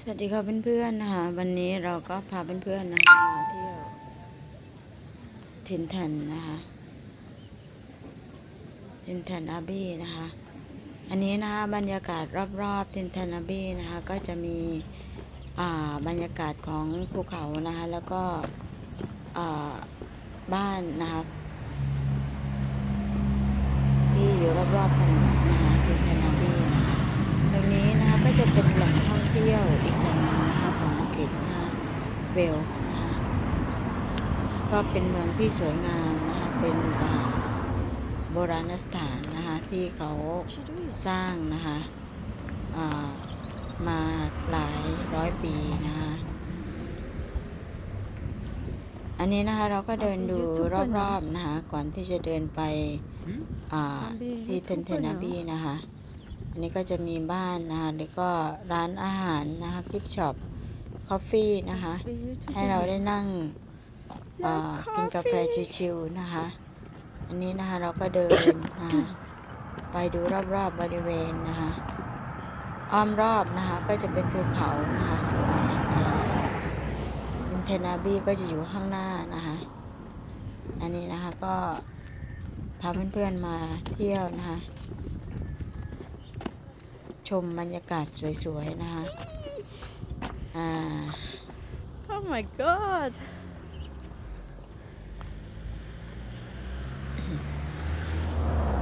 สวัสดีค่ะเพื่อนๆนะคะวันนี้เราก็พาเพื่อนๆนะคะมาเที่ยวทินทันนะคะทินทันอาบีนะคะอันนี้นะคะบรรยากาศรอบๆทินทันอาบีนะคะก็จะมีบรรยากาศของภูเขานะคะแล้วก็บ้านนะคะที่อยู่รอบๆถนน เวลก็เป็นเมืองที่สวยงามนะคะเป็นโบราณสถานนะคะที่เขาสร้างนะคะมาหลายร้อยปีนะคะอันนี้นะคะเราก็เดินดูรอบๆนะคะก่อนที่จะเดินไปที่เทนเทนาบีนะคะ อันนี้ก็จะมีบ้านนะคะแล้วก็ร้านอาหารนะคะกิฟช็อป คอฟฟี่นะคะ ให้เราได้นั่งเอ่อกินกาแฟชิวๆนะคะ อันนี้นะคะเราก็เดินนะคะไปดูรอบๆบบริเวณนะคะอ้อมรอบนะคะก็จะเป็นภูเขานะคะสวยนะคะอินเทนาบีก็จะอยู่ข้างหน้านะคะ อันนี้นะคะก็พาเพื่อนๆมาเที่ยวนะคะ ชมบรรยากาศสวยๆนะคะ อ่า Oh my god.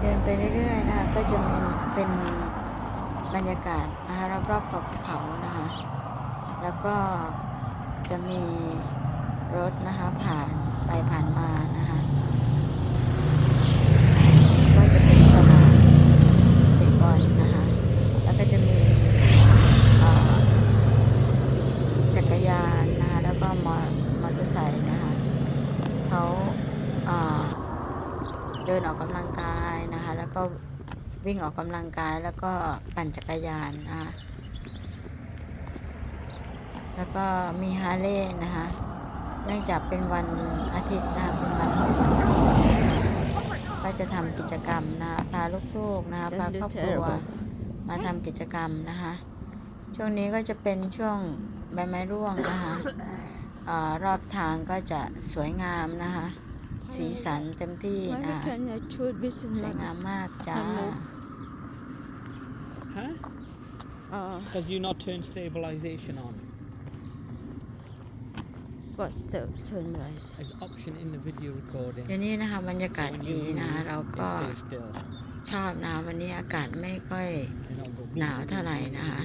เดินไปเรื่อยๆนะคะก็จะมีเป็นบรรยากาศนะคะรอบๆภูเขานะคะ แล้วก็จะมีรถนะคะผ่านไปผ่านมานะคะ ก็จะเป็นสนามเตะบอลนะคะ แล้วก็จะมีเอ่อจักรยานนะคะ แล้วก็มอมอเตอร์ไซค์นะคะ เขาเอ่อเดินออกกำลังกายนะคะ แล้วก็วิ่งออกกำลังกายแล้วก็ปั่นจักรยานนะคะแล้วก็มีฮาร์เลย์นะคะ เนื่องจากเป็นวันอาทิตย์นะคะเป็นวันของวันพ่อนะคะก็จะทำกิจกรรมนะคะพาลูกๆนะคะพาครอบครัวมาทำกิจกรรมนะคะ ช่วงนี้ก็จะเป็นช่วงใบไม้ร่วงนะคะ อารอบทางก็จะสวยงามนะคะ สีสันเต็มที่ Why นะคะ can you shoot with สวยงามมากจ้า Huh? uh, Because you not turn stabilization on. what's the sunrise? There's option in the video recording. เดี๋ยวนี้นะคะบรรยากาศ When ดี you นะคะ move, เรา it ก็ stays still. ชอบนะคะวันนี้อากาศไม่ค่อย You're not go หนาวเท่าไหร่นะคะ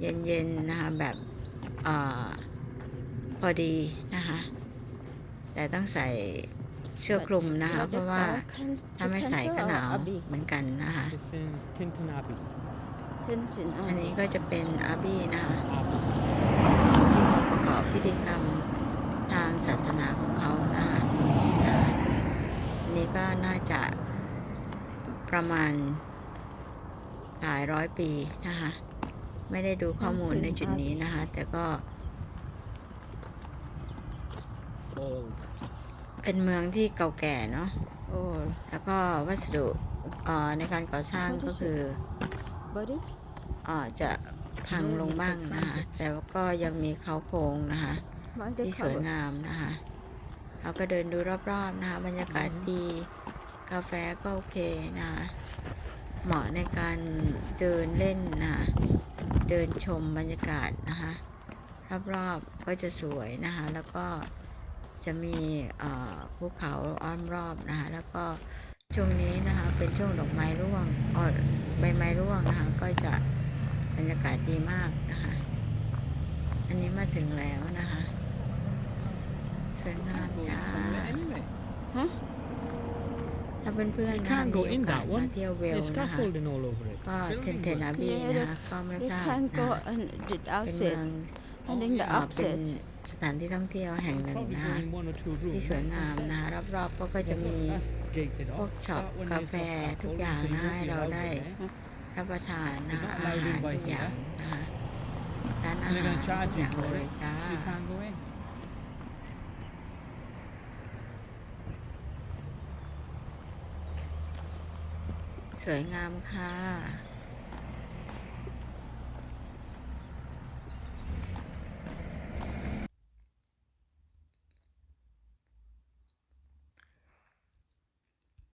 เย็นๆนะคะแบบอา พอดีนะคะ แต่ต้องใส่เสื้อคลุมนะคะ เพราะว่าถ้าไม่ใส่ก็หนาวเหมือนกันนะคะ This is Tintin Abbey. อันนี้ก็จะเป็นอาบี้นะคะ Abbey. ที่เขาประกอบพิธีกรรมทางศาสนาของเขานะคะตรงนี้นะคะอันนี้ก็น่าจะประมาณหลายร้อยปีนะคะ ไม่ได้ดูข้อมูลในจุดนี้นะคะ แต่ก็ เป็นเมืองที่เก่าแก่เนาะ Oh, แล้วก็วัสดุเอ่อในการก่อสร้างก็คือ buddy? เอ่อจะพังลงบ้างนะคะแต่ว่าก็ยังมีเขาโครงนะคะ Mind the ที่สวย cover. งามนะคะเราก็เดินดูรอบๆนะคะบรรยากาศดีกาแฟก็โอเคนะคะเหมาะในการเดินเล่นนะคะเดินชมบรรยากาศนะคะรอบๆก็จะสวยนะคะแล้วก็ จะมีเอ่อภูเขาอ้อมรอบนะคะแล้วก็ช่วงนี้นะคะเป็นช่วงดอกไม้ร่วงอ่อใบไม้ร่วงนะคะก็จะบรรยากาศดีมากนะคะอันนี้มาถึงแล้วนะคะสวยงาม Go in จ้า from there anyway. ถ้าเพื่อน You ๆนะคะ can't มี go โอ in กาส that มา one. เที่ยวเวล There's นะคะ scaffolding all over it. ก็ Building เทนเทน work. อาบีนะคะก็ไม่ We พลาด can นะ go คะ and did เป็นเมือง outside. I think the เอ่อเป็น outside. สถานที่ท่องเที่ยวแห่งหนึ่ง Probably นะ go คะ in one or two ที่ rooms. สวยงามนะคะรอบๆก็ก็จะมี That's gated พวก off. ช็อป That one กา is แฟ got ทุก scaffolding, อย่าง so you นะ don't ให้ see เรา your ได้ house in there. รับประทานนะคะ It's not อา allowed หาร in by ทุกอย่าง here. นะคะร้านอา And หาร they're ทุ going to ก charge อ you ย่าง for เลย it. จ้า So you can't go in. สวยงามค่ะ